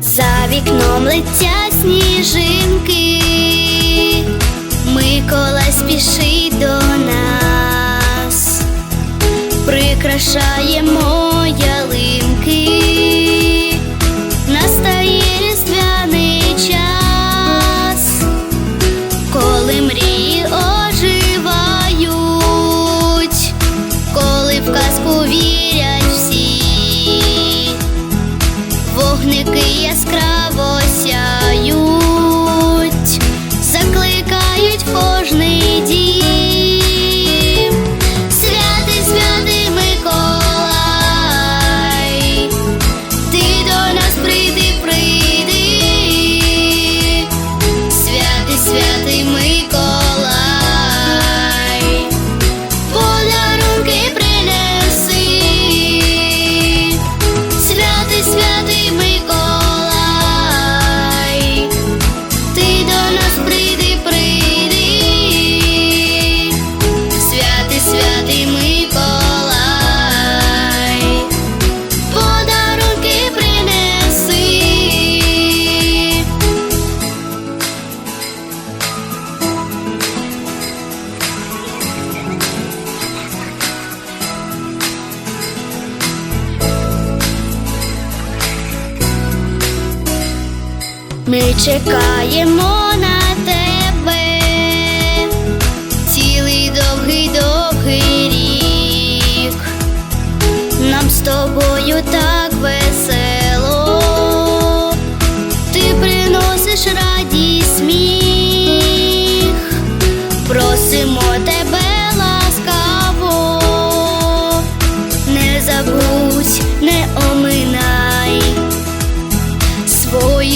За вікном летять сніжинки, Микола спішить до нас, прикрашаємо. Ми чекаємо на.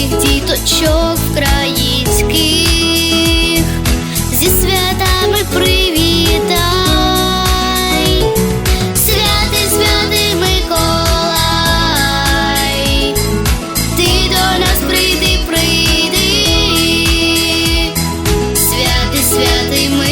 всіх діточок українських. Зі святами привітай, святий, святий Миколай, ти до нас прийди, прийди, святий, святий Миколай.